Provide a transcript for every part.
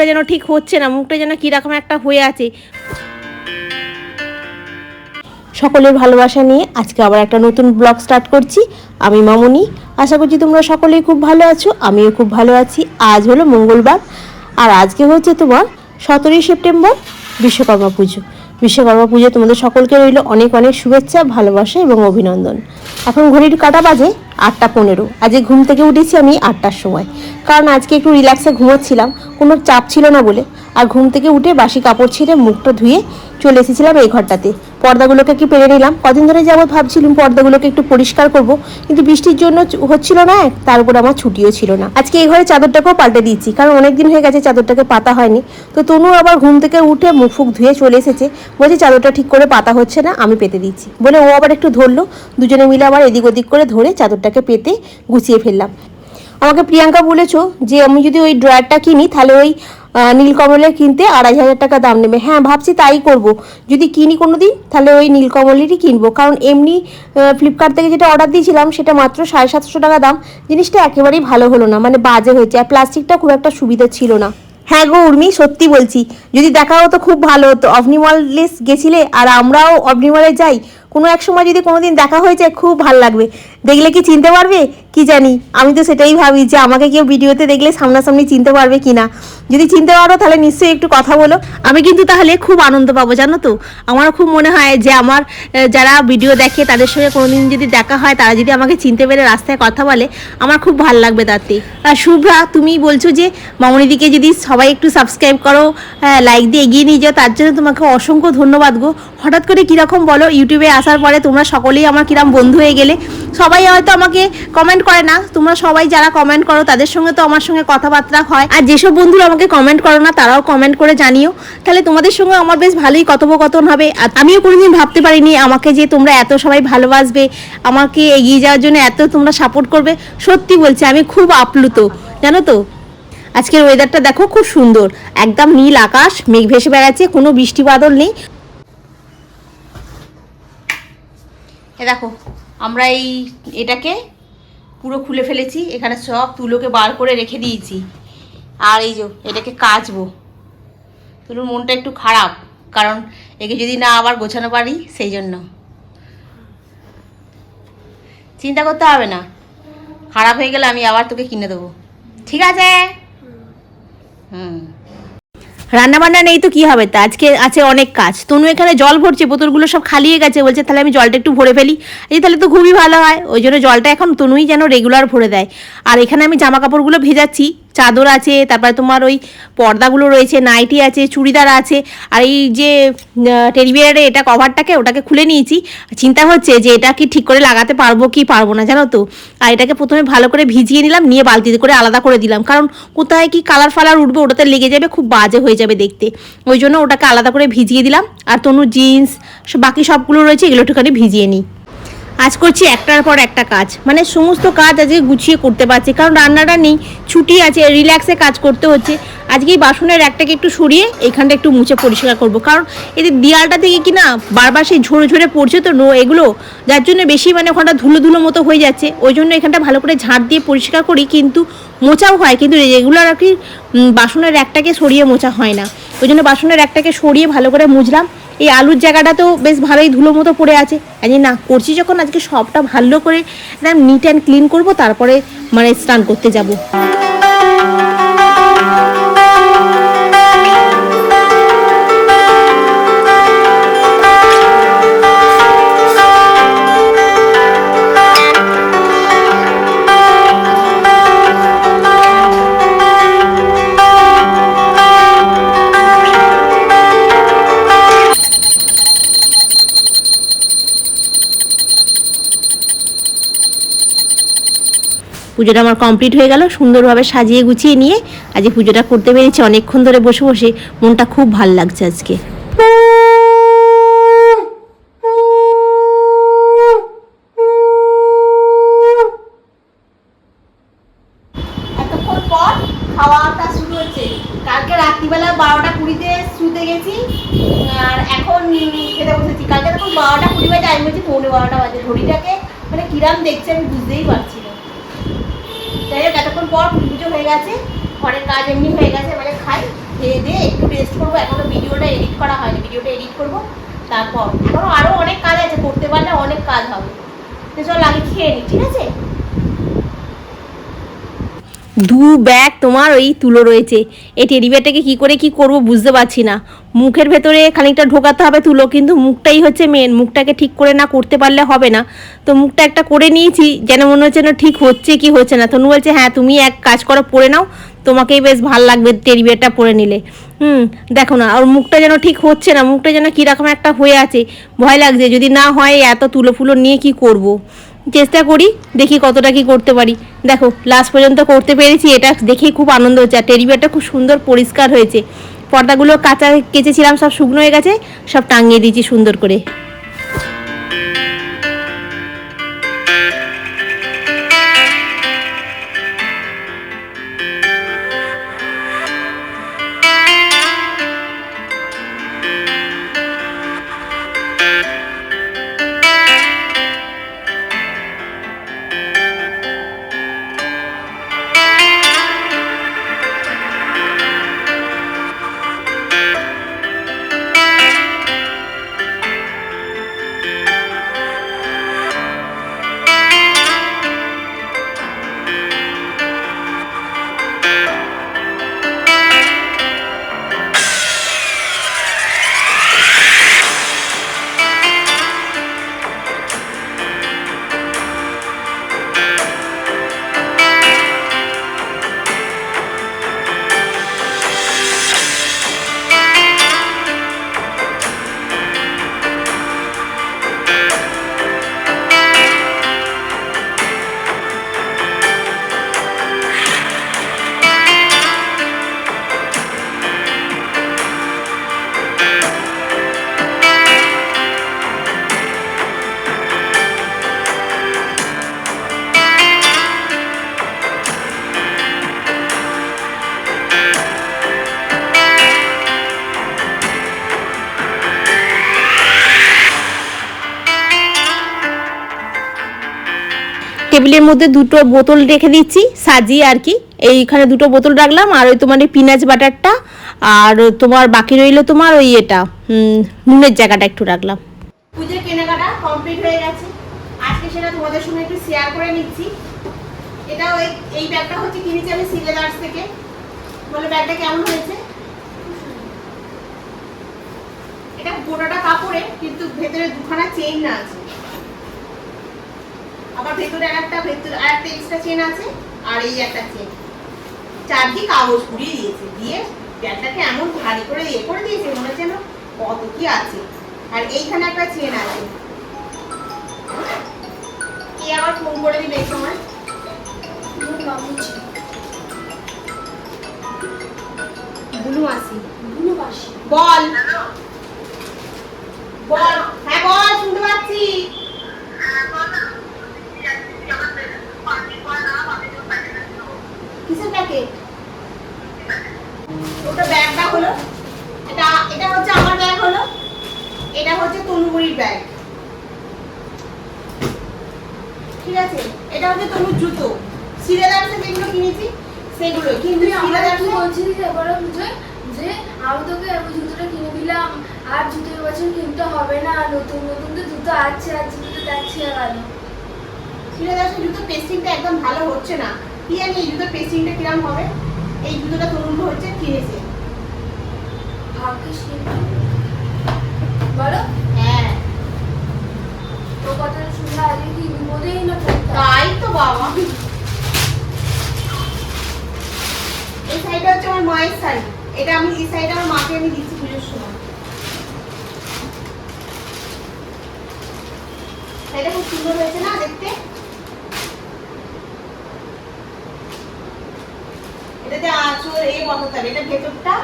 মুখটা যেন ঠিক হচ্ছে না, মুখটা যেন কীরকম একটা হয়ে আছে। সকলের ভালোবাসা নিয়ে আজকে আবার একটা নতুন ব্লগ স্টার্ট করছি। আমি মামুনি, আশা করছি তোমরা সকলেই খুব ভালো আছো, আমিও খুব ভালো আছি। আজ হলো মঙ্গলবার, আর আজকে হচ্ছে তোমার সতেরোই সেপ্টেম্বর বিশ্বকর্মা পুজো। বিশ্বকর্মা পুজো তোমাদের সকলকে রইল অনেক অনেক শুভেচ্ছা, ভালোবাসা এবং অভিনন্দন। এখন ঘড়ির কাটা বাজে আটটা পনেরো। আজকে ঘুম থেকে উঠেছি আমি আটটার সময়। কারণ আজকে একটু রিল্যাক্সে ঘুমোচ্ছিলাম, কোনো চাপ ছিল না বলে। আর ঘুম থেকে উঠে বাসি কাপড় ছিঁড়ে মুখটা ধুয়ে চলে এসেছিলাম এই ঘরটাতে। পর্দাগুলোকে কি পেরে নিলাম? কদিন ধরে যাবত ভাবছিলাম পর্দাগুলোকে একটু পরিষ্কার করব, কিন্তু বৃষ্টির জন্য হচ্ছিল না তার উপর আমার ছুটিও ছিল না। আজকে এই ঘরে চাদরটাকেও পাল্টে দিয়েছি, কারণ অনেক দিন হয়ে গেছে চাদরটাকে পাতা হয়নি। তো তনু আবার ঘুম থেকে উঠে মুখ ফুক ধুয়ে চলে এসেছে, বলছে চাদরটা ঠিক করে পাতা হচ্ছে না, আমি পেতে দিচ্ছি বলে ও আবার একটু ধরলো, দুজনে মিলে আবার এদিক ওদিক করে ধরে চাদরটাকে পেতে গুছিয়ে ফেললাম। আমাকে প্রিয়াঙ্কা বলেছ যে, আমি যদি ওই ড্রয়ারটা কিনি, তাহলে ওই নীলকমলের কিনতে আড়াই হাজার টাকা দাম নেবে। হ্যাঁ ভাবছি তাই করব। যদি কিনি কোনো দিন তাহলে ওই নীলকমলেরই কিনবো। কারণ এমনি ফ্লিপকার্ট থেকে যেটা অর্ডার দিয়েছিলাম, সেটা মাত্র সাড়ে সাতশো টাকা দাম। জিনিসটা একেবারেই ভালো হলো না মানে বাজে হয়েছে। আর প্লাস্টিকটা খুব একটা সুবিধা ছিল না। হ্যাঁ গো উর্মি, সত্যি বলছি। যদি দেখা হতো খুব ভালো হতো। অবনিমলেস গেছিলে, আর আমরাও অবনিমলে যাই। কোনো এক সময় যদি কোনোদিন দেখা হয়ে যায়, খুব ভালো লাগবে। দেখলে কি চিনতে পারবে? কি জানি? আমি তো সেটাই ভাবি যে আমাকে কেউ ভিডিওতে দেখলে সামনাসামনি চিনতে পারবে কি না যদি চিনতে পারো তাহলে নিশ্চয়ই একটু কথা বলো। আমি কিন্তু তাহলে খুব আনন্দ পাবো, জানো তো? আমারও খুব মনে হয় যে আমার যারা ভিডিও দেখে তাদের সঙ্গে কোনোদিন যদি দেখা হয়, তারা যদি আমাকে চিনতে পেরে রাস্তায় কথা বলে, আমার খুব ভালো লাগবে তাতে। আর শুভ্রা, তুমি বলছো যে মামনিদিকে যদি সবাই একটু সাবস্ক্রাইব করো লাইক দিয়ে এগিয়ে নিয়ে যাও, তার জন্য তোমাকে অসংখ্য ধন্যবাদ গো। হঠাৎ করে কীরকম বলো ইউটিউবে আসার পরে তোমরা সকলেই আমার কিরম বন্ধু হয়ে গেলে? সবাই হয়তো আমাকে কমেন্ট করে না। তোমরা সবাই যারা কমেন্ট করো, তাদের সঙ্গে তো আমার সঙ্গে কথাবার্তা হয়। আর যেসব বন্ধুরা আমাকে কমেন্ট করো না, তারাও কমেন্ট করে জানিও। তাহলে তোমাদের সঙ্গে আমার বেশ ভালোই কথোপকথন হবে। আর আমিও কোনোদিন ভাবতে পারিনি আমাকে যে তোমরা এত সবাই ভালোবাসবে, আমাকে এগিয়ে যাওয়ার জন্য এত তোমরা সাপোর্ট করবে। সত্যি বলছি, আমি খুব আপ্লুত। জানো তো? আজকের ওয়েদারটা দেখো, খুব সুন্দর। একদম নীল আকাশ, মেঘ ভেসে বেড়াচ্ছে, কোনো বৃষ্টি বাদল নেই। এ দেখো আমরা এই এটাকে পুরো খুলে ফেলেছি এখানে সব তুলোকে বার করে রেখে দিয়েছি। আর এই যে এটাকে কাচবো। তুলোর মনটা একটু খারাপ কারণ একে যদি না আবার গোছানো পারি সেই জন্য। চিন্তা করতে হবে না। খারাপ হয়ে গেলে আমি আবার তোকে কিনে দেবো। ঠিক আছে? হুম। রান্না বান্না নেই তো কি হবে? তা আজকে আছে অনেক কাজ। তনু এখানে জল ভরছে, বোতলগুলো সব খালিয়ে গেছে, বলছে তাহলে আমি জলটা একটু ভরে ফেলি। এই তাহলে তো খুবই ভালো হয়। ওই জন্য জলটা এখন তনুই যেন রেগুলার ভরে দেয়। আর এখানে আমি জামা কাপড়গুলো ভেজাচ্ছি। চাদর আছে, তারপরে তোমার ওই পর্দাগুলো রয়েছে, নাইটি আছে, চুড়িদার আছে, আর এই যে টেরিবিয়ারের এটা কভারটাকে ওটাকে খুলে নিয়েছি। চিন্তা হচ্ছে যে এটা কি ঠিক করে লাগাতে পারব কি পারব না, জানো তো? আর এটাকে প্রথমে ভালো করে ভিজিয়ে নিলাম, নিয়ে বালতিতে করে আলাদা করে দিলাম। কারণ কোথায় কি কালার ফালার উঠবে, ওটাতে লেগে যাবে, খুব বাজে হয়ে যাবে দেখতে। ওই জন্য ওটাকে আলাদা করে ভিজিয়ে দিলাম। আর তনু জিন্স বাকি সবগুলো রয়েছে, এগুলো একটুখানি ভিজিয়ে নিই। আজ করছি একটার পর একটা কাজ। মানে সমস্ত কাজ আজকে গুছিয়ে করতে পারছি, কারণ রান্নাটা নেই, ছুটি আছে রিল্যাক্সে কাজ করতে হচ্ছে। আজকে এই বাসনের একটাকে একটু সরিয়ে এইখানটা একটু মুছে পরিষ্কার করব। কারণ এদের দেয়ালটা থেকে কি না, বারবার সেই ঝরে ঝরে পড়ছে তো নো, এগুলো, যার জন্য বেশি মানে ওখানটা ধুলো ধুলো মতো হয়ে যাচ্ছে। ওই জন্য এখানটা ভালো করে ঝাঁট দিয়ে পরিষ্কার করি, কিন্তু মোচাও হয়, কিন্তু রেগুলার আর কি বাসনের একটাকে সরিয়ে মোছা হয় না। ওই জন্য বাসনের একটাকে সরিয়ে ভালো করে মুছলাম। এই আলুর জায়গাটা তো বেশ ভালোই ধুলো মতো পড়ে আছে। আমি না করছি যখন, আজকে সবটা ভালো করে একদম নিট অ্যান্ড ক্লিন করব, তারপরে মানে স্নান করতে যাব। পুজোটা আমার কমপ্লিট হয়ে গেল, সুন্দরভাবে সাজিয়ে গুছিয়ে নিয়ে আজকে পুজোটা করতে পেরেছি। অনেকক্ষণ ধরে বসে বসে মনটা খুব ভালো লাগছে আজকে। বারোটা কুড়ি বাজে আমি বলছি পৌনে বারোটা বাজে। ঘড়িটাকে মানে কিরাম দেখছে, আমি বুঝতেই পারছি যাই হোক, এতক্ষণ পর পুজো হয়ে গেছে। ঘরের কাজ এমনি হয়ে গেছে মানে খাই, খেয়ে দিয়ে একটু রেস্ট করব। এখনও ভিডিওটা এডিট করা হয়নি, ভিডিওটা এডিট করব। তারপর, এখনও আরও অনেক কাজ আছে, করতে পারলে অনেক কাজ হবে। তো চল, আগে খেয়ে নিই ঠিক আছে? দু ব্যাগ তোমার ওই তুলো রয়েছে। এই টেডি ব্যাগটাকে কী করে কি করব বুঝতে পারছি না। মুখের ভেতরে খানিকটা ঢোকাতে হবে তুলো, কিন্তু মুখটাই হচ্ছে মেন মুখটাকে ঠিক করে না করতে পারলে হবে না। তো মুখটা একটা করে নিয়েছি, যেন মনে হচ্ছে না ঠিক হচ্ছে কি হচ্ছে না। তনু বলছে হ্যাঁ তুমি এক কাজ করো, পরে নাও। তোমাকেই বেশ ভালো লাগবে টেডি ব্যাগটা পরে নিলে। হুম, দেখো না আর মুখটা যেন ঠিক হচ্ছে না। মুখটা যেন কীরকম একটা হয়ে আছে। ভয় লাগছে, যদি না হয় এত তুলো ফুলো নিয়ে কি করব। চেষ্টা করি, দেখি কতটা কি করতে পারি। দেখো লাস্ট পর্যন্ত করতে পেরেছি, এটা দেখে খুব আনন্দ হচ্ছে। আর টেরিবিয়ারটা খুব সুন্দর পরিষ্কার হয়েছে। পর্দাগুলো কাঁচা, কেচেছিলাম, সব শুকনো হয়ে গেছে, সব টাঙিয়ে দিয়েছি সুন্দর করে। টেবিলের মধ্যে দুটো বোতল রেখে দিচ্ছি সাজিয়ে আর কি। এইখানে দুটো বোতল রাখলাম, আর ওই তোমার এই পিনাজ বাটারটা আর তোমার বাকি রইল তোমার ওই এটা নুনের জায়গাটা একটু রাখলাম। পুজোর কেনাকাটা কমপ্লিট হয়ে গেছে। আজকে সেটা তোমাদের সঙ্গে একটু শেয়ার করে নিচ্ছি। এটা ওই, এই ব্যাগটা হচ্ছে কিনেছি আমি সিলেদার্স থেকে। বলে, ব্যাগটা কেমন হয়েছে? এটা গোটাটা কাপড়ে, কিন্তু ভেতরে দুখানা চেইন না আছে। আবার ভেতরে আর একটা ভেতরে আর একটা এক্সট্রা চেন আছে আর এই একটা চেন চারদিক কাগজ পুড়িয়ে দিয়েছে দিয়ে ব্যাগটাকে এমন ভারী করে ইয়ে করে দিয়েছে মনে হচ্ছে যেন কত কি আছে। আর এইখানে একটা চেন আছে। কে আবার ফোন করে দিবে এই সময়। বুনু আসি বল। বল। হ্যাঁ বল শুনতে পাচ্ছি। কিসের প্যাকেট ওটা ব্যাগটা হলো। এটা এটা হচ্ছে আমার ব্যাগ হলো। এটা হচ্ছে তনুগুড়ির ব্যাগ ঠিক আছে? এটা হচ্ছে তনুর জুতো। সিলেদার্সে যেগুলো কিনেছি সেগুলো কিন্তু আমার সিলেদার্সে বলছিস এবারে পুজোয় যে আমি তোকে এবার জুতোটা কিনে দিলাম আর জুতো এবছর কিনতে হবে না। নতুন নতুন তো জুতো আছে আর জুতোটা যাচ্ছে গেল সিলেদার্সের জুতো পেস্টিংটা একদম ভালো হচ্ছে না। কি জানি এই জুতোর পেস্টিংটা কিরম হবে? এই জুতোটা তরুণ হচ্ছে কিনেছে। বলো? হ্যাঁ। তোর কথা শুনলে আগে কি বিপদেই না তাই তো বাবা। এই শাড়িটা হচ্ছে আমার মায়ের শাড়ি এটা আমি এই আমার মাকে আমি দিচ্ছি পুজোর সময়। খুব সুন্দর হয়েছে না দেখতে? এটাতে আঁচল এ বসাতে হবে। এটা ভেতরটা,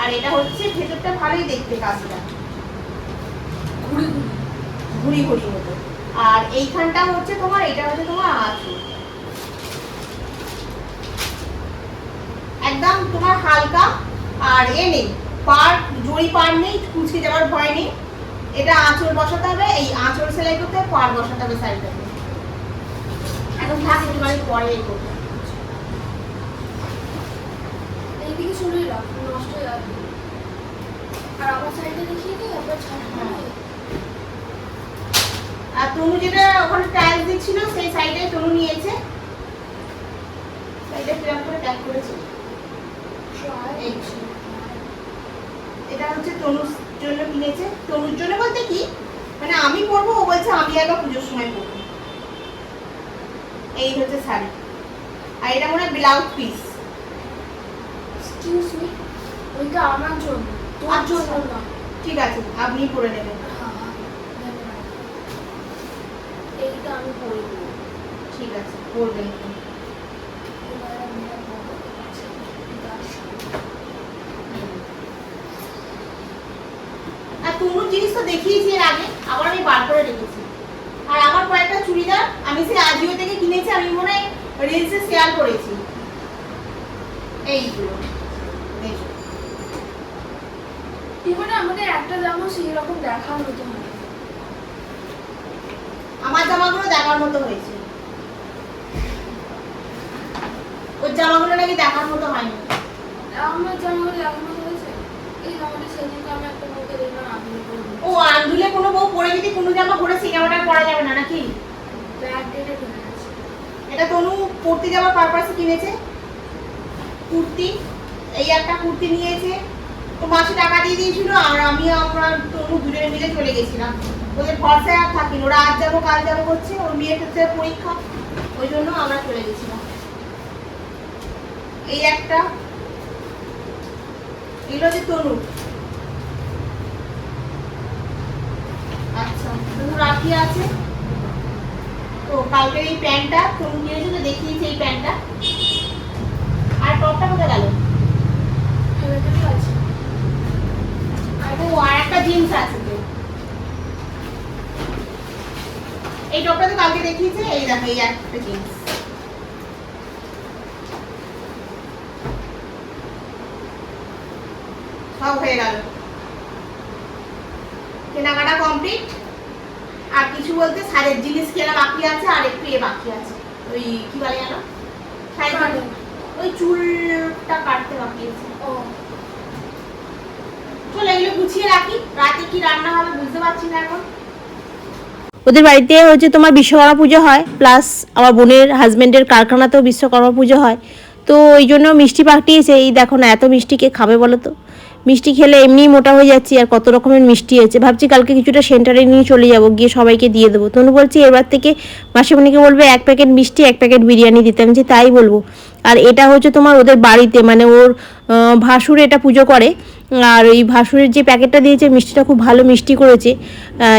আর এটা হচ্ছে ভেতরটা ভালোই দেখতে কাজটা। ঘুরে ঘুরে, ঘুরি মতো। আর এইখানটা হচ্ছে তোমার, এটা হচ্ছে তোমার আঁচল। একদম তোমার হালকা, আর এ নেই, পার, জড়ি পার নেই, কুচকে যাওয়ার ভয় নেই। এটা আঁচল বসাতে হবে, এই আঁচল সেলাই করতে পার বসাতে হবে সাইডটাতে। এখন থাক একটু পরে এই করব এই এদিকে রাখ নষ্ট হয়ে যাবে আর আমার সাইডে দেখিয়ে দিই একবার ছাড়। আর তনু যেটা ওখানে টাইলস দিচ্ছিল সেই সাইডে তনু নিয়েছে। সাইডে করে প্যাক করেছে? এটা হচ্ছে তনুর জন্য কিনেছে। তনুর জন্য বলতে কি মানে আমি পরবো ও বলছে আমি একবার পুজোর সময় পরবো। এই হচ্ছে শাড়ি। আর এটা মনে হয় ব্লাউজ পিস এক্সকিউজ মি ওইটা আমার জন্য। তোর আচ্ছা। জন্য না। ঠিক আছে আপনি পরে নেবেন। হ্যাঁ, হ্যাঁ, এইটা আমি পরে দেবো ঠিক আছে শাড়ি। আর তনুর জিনিস তো দেখিয়েছি এর আগে আবার আমি বার করে রেখেছি। আর আমার কয়েকটা চুড়িদার আমি সেই আজিও থেকে কিনেছি আমি মনে হয় রিলসে শেয়ার করেছি। এইগুলো দেখো। এবারে আমাদের একটা জামা সেই রকম দেখার মতো হয়। আমার জামাগুলো দেখার মতো হয়েছে। ওর জামাগুলো নাকি দেখার মতো হয়নি। আমার জামাগুলো দেখার মতো হয়েছে। এই জামাটা সেদিনকে আমি একটা বউকে দেখলাম আপনি ও আন্দুলে কোনো বউ পরে যদি কোনো জামা পরে সেই জামাটা পরা যাবে না নাকি? এটা তনু কুর্তি যাওয়ার পারপাসে কিনেছে। কুর্তি এই একটা কুর্তি নিয়েছে। তো মাসে টাকা দিয়ে দিয়েছিল আর আমি আমরা তনু দুজনে মিলে চলে গেছিলাম। ওদের ভরসায় আর থাকিনি। ওরা আজ যাব, কাল যাব করছে ওর মেয়ের ক্ষেত্রে পরীক্ষা। ওই জন্য আমরা চলে গেছিলাম। এই একটা এগুলো যে তনু। আচ্ছা তনু রাখি আছে। তো কালকের এই প্যান্টটা নিয়েছো তো দেখিয়েছি এই প্যান্টটা। আর টপটা কোথায় গেল ফেলে ফেলে আছে ও আর একটা জিন্স আছে এই টপটা তো কালকে দেখিয়েছে এই দেখো এই একটা জিন্স। সব হয়ে গেল। কেনাকাটা কমপ্লিট। আর কিছু বলতে সারের জিনিস কেনা বাকি আছে আর একটু এ বাকি আছে। ওই কি বলে জানো। ওই চুলটা কাটতে বাকি আছে। ও। গুছিয়ে রাখি। রাতে কি রান্না হবে বুঝতে পারছি না এখন। ওদের বাড়িতে হচ্ছে তোমার বিশ্বকর্মা পুজো হয় প্লাস আমার বোনের হাজবেন্ডের কারখানাতেও বিশ্বকর্মা পুজো হয়। তো ওই জন্য মিষ্টি পাঠিয়েছে, এই দেখো না, এত মিষ্টি কে খাবে বলো তো? মিষ্টি খেলে এমনিই মোটা হয়ে যাচ্ছি, আর কত রকমের মিষ্টি আছে। ভাবছি কালকে কিছুটা সেন্টারে নিয়ে চলে যাব, গিয়ে সবাইকে দিয়ে দেবো। তনু বলছি, এবার থেকে মাসে মাসিমণিকে বলবে, এক প্যাকেট মিষ্টি, এক প্যাকেট বিরিয়ানি দিতে। আমি যে তাই বলব। আর এটা হচ্ছে তোমার ওদের বাড়িতে মানে ওর ভাসুর এটা পুজো করে। আর ওই ভাসুরের যে প্যাকেটটা দিয়েছে, মিষ্টিটা খুব ভালো মিষ্টি করেছে।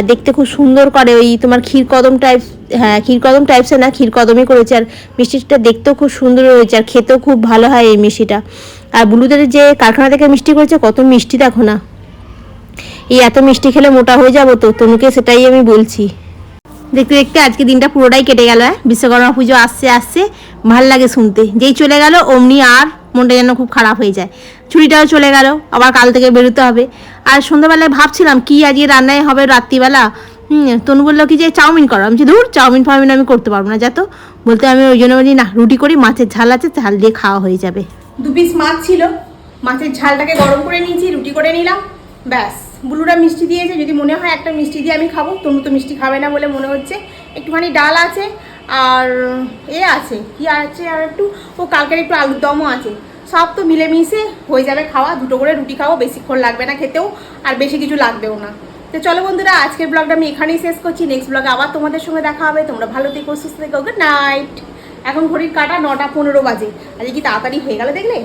দেখতে খুব সুন্দর করে ওই তোমার ক্ষীর কদম টাইপ হ্যাঁ ক্ষীর কদম টাইপসে না ক্ষীর কদমই করেছে। আর মিষ্টিটা দেখতেও খুব সুন্দর হয়েছে, আর খেতেও খুব ভালো হয় এই মিষ্টিটা। আর বুলুদের যে কারখানা থেকে মিষ্টি করেছে, কত মিষ্টি দেখো না। এই এত মিষ্টি খেলে মোটা হয়ে যাব তো, তনুকে সেটাই আমি বলছি। দেখতে দেখতে আজকে দিনটা পুরোটাই কেটে গেল হ্যাঁ? বিশ্বকর্মা পুজো আসছে আসছে। ভালো লাগে শুনতে। যেই চলে গেল অমনি আর মনটা যেন খুব খারাপ হয়ে যায়। ছুটিটাও চলে গেল আবার কাল থেকে বেরোতে হবে। আর সন্ধ্যাবেলায় ভাবছিলাম কি আজকে রান্নায় হবে রাত্রিবেলা। হুম তনু বলল কি যে চাউমিন করো। আমি বলছি, ধুর চাউমিন ফাউমিন আমি করতে পারব না যাতো বলতে আমি ওই জন্য বলি না রুটি করি মাছের ঝাল আছে ঝাল দিয়ে খাওয়া হয়ে যাবে। দু পিস মাছ ছিল। মাছের ঝালটাকে গরম করে নিয়েছি রুটি করে নিলাম ব্যাস। বুলুরা মিষ্টি দিয়েছে, যদি মনে হয় একটা মিষ্টি দিয়ে আমি খাব। তনু তো মিষ্টি খাবে না বলে মনে হচ্ছে। একটুখানি ডাল আছে, আর এ আছে, কি আছে আর একটু? ও, কালকের একটু আলুর দমও আছে। সব তো মিলেমিশে হয়ে যাবে খাওয়া, দুটো করে রুটি খাওয়া বেশিক্ষণ লাগবে না খেতেও, আর বেশি কিছু লাগবেও না। তো চলো বন্ধুরা, আজকের ব্লগটা আমি এখানেই শেষ করছি। নেক্সট ব্লগে আবার তোমাদের সঙ্গে দেখা হবে। তোমরা ভালো থেকো, সুস্থ থেকো গুড নাইট এখন ঘড়ির কাটা নটা পনেরো বাজে। আজকে কি তাড়াতাড়ি হয়ে গেল দেখলে?